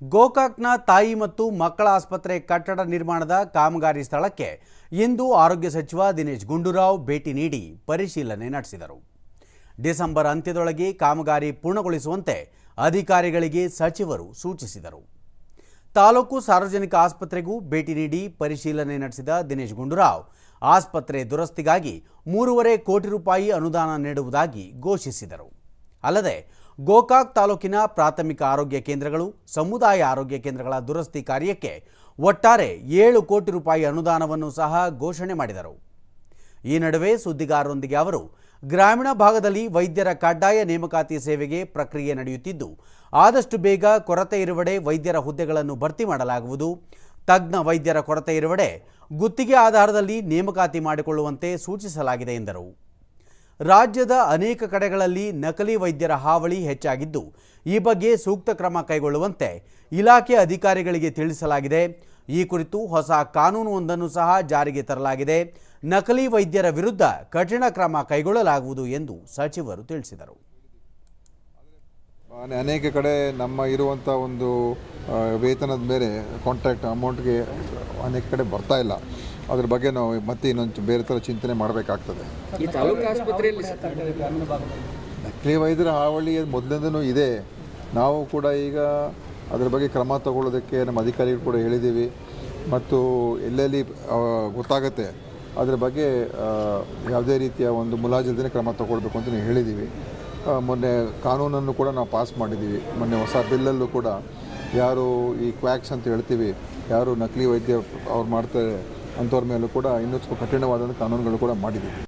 ಗೋಕಾಕ್ನ ತಾಯಿ ಮತ್ತು ಮಕ್ಕಳ ಆಸ್ಪತ್ರೆ ಕಟ್ಟಡ ನಿರ್ಮಾಣದ ಕಾಮಗಾರಿ ಸ್ಥಳಕ್ಕೆ ಇಂದು ಆರೋಗ್ಯ ಸಚಿವ ದಿನೇಶ್ ಗುಂಡೂರಾವ್ ಭೇಟಿ ನೀಡಿ ಪರಿಶೀಲನೆ ನಡೆಸಿದರು. ಡಿಸೆಂಬರ್ ಅಂತ್ಯದೊಳಗೆ ಕಾಮಗಾರಿ ಪೂರ್ಣಗೊಳಿಸುವಂತೆ ಅಧಿಕಾರಿಗಳಿಗೆ ಸಚಿವರು ಸೂಚಿಸಿದರು. ತಾಲೂಕು ಸಾರ್ವಜನಿಕ ಆಸ್ಪತ್ರೆಗೂ ಭೇಟಿ ನೀಡಿ ಪರಿಶೀಲನೆ ನಡೆಸಿದ ದಿನೇಶ್ ಗುಂಡೂರಾವ್, ಆಸ್ಪತ್ರೆ ದುರಸ್ತಿಗಾಗಿ ಮೂರುವರೆ ಕೋಟಿ ರೂಪಾಯಿ ಅನುದಾನ ನೀಡುವುದಾಗಿ ಘೋಷಿಸಿದರು. ಅಲ್ಲದೆ ಗೋಕಾಕ್ ತಾಲೂಕಿನ ಪ್ರಾಥಮಿಕ ಆರೋಗ್ಯ ಕೇಂದ್ರಗಳು, ಸಮುದಾಯ ಆರೋಗ್ಯ ಕೇಂದ್ರಗಳ ದುರಸ್ತಿ ಕಾರ್ಯಕ್ಕೆ ಒಟ್ಟಾರೆ ಏಳು ಕೋಟಿ ರೂಪಾಯಿ ಅನುದಾನವನ್ನು ಸಹ ಘೋಷಣೆ ಮಾಡಿದರು. ಈ ನಡುವೆ ಸುದ್ದಿಗಾರರೊಂದಿಗೆ ಅವರು, ಗ್ರಾಮೀಣ ಭಾಗದಲ್ಲಿ ವೈದ್ಯರ ಕಡ್ಡಾಯ ನೇಮಕಾತಿ ಸೇವೆಗೆ ಪ್ರಕ್ರಿಯೆ ನಡೆಯುತ್ತಿದ್ದು, ಆದಷ್ಟು ಬೇಗ ಕೊರತೆ ಇರುವಡೆ ವೈದ್ಯರ ಹುದ್ದೆಗಳನ್ನು ಭರ್ತಿ ಮಾಡಲಾಗುವುದು. ತಜ್ಞ ವೈದ್ಯರ ಕೊರತೆ ಇರುವಡೆ ಗುತ್ತಿಗೆ ಆಧಾರದಲ್ಲಿ ನೇಮಕಾತಿ ಮಾಡಿಕೊಳ್ಳುವಂತೆ ಸೂಚಿಸಲಾಗಿದೆ ಎಂದರು. ರಾಜ್ಯದ ಅನೇಕ ಕಡೆಗಳಲ್ಲಿ ನಕಲಿ ವೈದ್ಯರ ಹಾವಳಿ ಹೆಚ್ಚಾಗಿದ್ದು, ಈ ಬಗ್ಗೆ ಸೂಕ್ತ ಕ್ರಮ ಕೈಗೊಳ್ಳುವಂತೆ ಇಲಾಖೆ ಅಧಿಕಾರಿಗಳಿಗೆ ತಿಳಿಸಲಾಗಿದೆ. ಈ ಕುರಿತು ಹೊಸ ಕಾನೂನೊಂದನ್ನು ಸಹ ಜಾರಿಗೆ ತರಲಾಗಿದೆ. ನಕಲಿ ವೈದ್ಯರ ವಿರುದ್ಧ ಕಠಿಣ ಕ್ರಮ ಕೈಗೊಳ್ಳಲಾಗುವುದು ಎಂದು ಸಚಿವರು ತಿಳಿಸಿದರು. ಅನೇಕ ಕಡೆ ನಮ್ಮ ಇರುವಂಥ ಒಂದು ವೇತನದ ಮೇಲೆ ಕಾಂಟ್ರಾಕ್ಟ್ ಅಮೌಂಟ್ಗೆ ಅನೇಕ ಕಡೆ ಬರ್ತಾ ಇಲ್ಲ. ಅದ್ರ ಬಗ್ಗೆ ನಾವು ಮತ್ತೆ ಇನ್ನೊಂದು ಬೇರೆ ಥರ ಚಿಂತನೆ ಮಾಡಬೇಕಾಗ್ತದೆ. ಈ ತಾಲೂಕು ಆಸ್ಪತ್ರೆಯಲ್ಲಿ ನಕಲಿ ವೈದ್ಯರ ಹಾವಳಿ ಮೊದಲಿಂದನೂ ಇದೆ. ನಾವು ಕೂಡ ಈಗ ಅದ್ರ ಬಗ್ಗೆ ಕ್ರಮ ತಗೊಳ್ಳೋದಕ್ಕೆ ನಮ್ಮ ಅಧಿಕಾರಿಗಳು ಕೂಡ ಹೇಳಿದ್ದೀವಿ. ಮತ್ತು ಎಲ್ಲೆಲ್ಲಿ ಗೊತ್ತಾಗುತ್ತೆ. ಅದ್ರ ಬಗ್ಗೆ ಯಾವುದೇ ರೀತಿಯ ಒಂದು ಮುಲಾಜಿಲ್ದೇ ಕ್ರಮ ತಗೊಳ್ಬೇಕು ಅಂತ ನೀವು ಹೇಳಿದ್ದೀವಿ. ಮೊನ್ನೆ ಕಾನೂನನ್ನು ಕೂಡ ನಾವು ಪಾಸ್ ಮಾಡಿದ್ದೀವಿ. ಮೊನ್ನೆ ಹೊಸ ಬಿಲ್ಲಲ್ಲೂ ಕೂಡ ಯಾರು ಈ ಕ್ವ್ಯಾಕ್ಸ್ ಅಂತ ಹೇಳ್ತೀವಿ. ಯಾರು ನಕಲಿ ವೈದ್ಯ ಅವ್ರು ಮಾಡ್ತಾರೆ. ಅಂಥವ್ರ ಮೇಲೂ ಕೂಡ ಇನ್ನೂ ಸ್ವಲ್ಪ ಕಠಿಣವಾದಂಥ ಕಾನೂನುಗಳು ಕೂಡ ಮಾಡಿದ್ದೀವಿ.